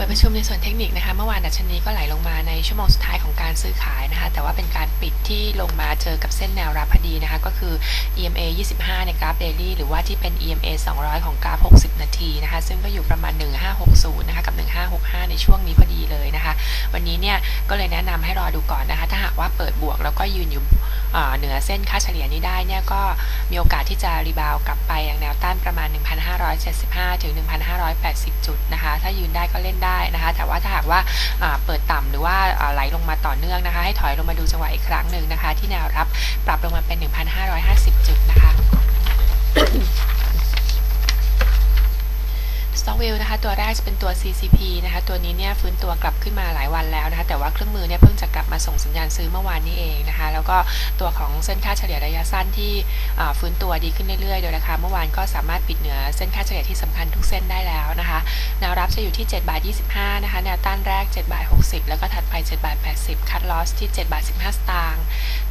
ปิดประชุมในส่วนเทคนิคนะคะ เมื่อวานดัชนีก็ไหลลงมาในชั่วโมงสุดท้ายของการซื้อขายนะคะ แต่ว่าเป็นการปิดที่ลงมาเจอกับเส้นแนวรับพอดีนะคะ ก็คือ EMA 25 ในกราฟเดลี่หรือว่าที่เป็น EMA 200 ของกราฟ 60 นาทีนะคะ ซึ่งก็อยู่ประมาณ 1560 นะคะ กับ 1565 ในช่วงนี้พอดีเลยนะคะ วันนี้เนี่ยก็เลยแนะนำให้รอดูก่อนนะคะ ถ้าหากว่าเปิดบวกแล้วก็ยืนอยู่เหนือเส้นค่าเฉลี่ยนี้ได้เนี่ยก็มีโอกาสที่จะรีบาวกลับไปอย่างแน ณ 1,575 ถึง 1,580 จุดนะคะ ถ้ายืนได้ก็เล่นได้นะคะ แต่ว่าถ้าหากว่าเปิดต่ำหรือว่าไหลลงมาต่อเนื่องนะคะ ให้ถอยลงมาดูจังหวะอีกครั้งหนึ่งนะคะ ที่แนวรับปรับลงมาเป็น 1,550 จุดนะคะ Stock View นะคะ ตัวแรกจะเป็นตัว CCP นะคะตัวนี้เนี่ยฟื้นตัวกลับขึ้นมาหลายวันแล้วนะคะแต่ว่าเครื่องมือเนี่ยเพิ่งจะกลับมาส่งสัญญาณซื้อเมื่อวานนี้เองนะคะแล้วก็ตัวของเส้นค่าเฉลี่ยระยะสั้นที่ฟื้นตัวดีขึ้นเรื่อยๆ โดยราคาเมื่อวานก็สามารถปิดเหนือเส้นค่าเฉลี่ยที่สำคัญทุกเส้นได้แล้วนะคะแนวรับจะอยู่ที่7บาท25นะคะแนวต้านแรก7บาท60 แล้วก็ถัดไป7บาท80 คัดลอสที่7บาท15 สตางค์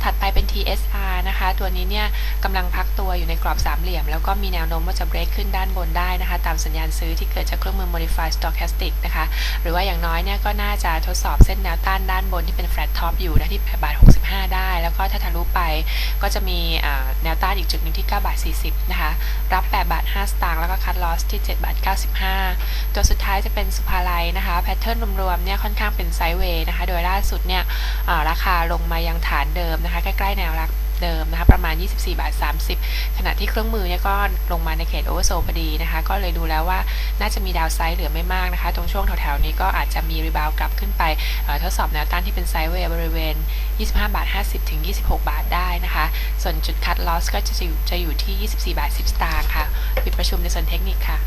ถัดไป P.S.R. นะคะ ตัวนี้เนี่ยกำลังพักตัวอยู่ในกรอบสามเหลี่ยม แล้วก็มีแนวโน้มว่าจะเบรกขึ้นด้านบนได้นะคะ ตามสัญญาณซื้อที่เกิดจากเครื่องมือ Modify Stochastic นะคะ หรือว่าอย่างน้อยเนี่ยก็น่าจะทดสอบเส้นแนวต้านด้านบนที่เป็น flat top อยู่นะที่8บาท65 ได้แล้วก็ ถ้าทะลุไปก็จะมีแนวต้านอีกจุดหนึ่งที่ 9 บาท 40 นะคะ รับ 8 บาท 5 สตางค์แล้วก็คัดลอสที่ 7 บาท 95 ตัวสุดท้ายจะเป็นสุภาลัยนะคะ แพทเทิร์นรวมๆเนี่ยค่อนข้างเป็นไซด์เวย์นะคะ โดยล่าสุดเนี่ยราคาลงมายังฐานเดิมนะคะ ใกล้ๆแนวรับเดิมนะคะประมาณ 24 บาท 30 ขณะที่เครื่องมือเนี่ยก็ลงมาในเขตโอเวอร์โซพอดีนะคะ ก็เลยดูแล้วว่า น่าจะมีดาวไซด์เหลือไม่มากนะคะ ตรงช่วงแถวๆนี้ก็อาจจะมีรีบาวกลับขึ้นไปทดสอบแนวต้านที่เป็นไซด์เวย์บริเวณ 25 บาท 50 ถึง 26 บาทได้นะคะ ส่วนจุดคัดลอสก็จะอยู่จะอยู่ที่ 24 บาท 10 สตางค์ค่ะ ปิดประชุมในส่วนเทคนิคค่ะ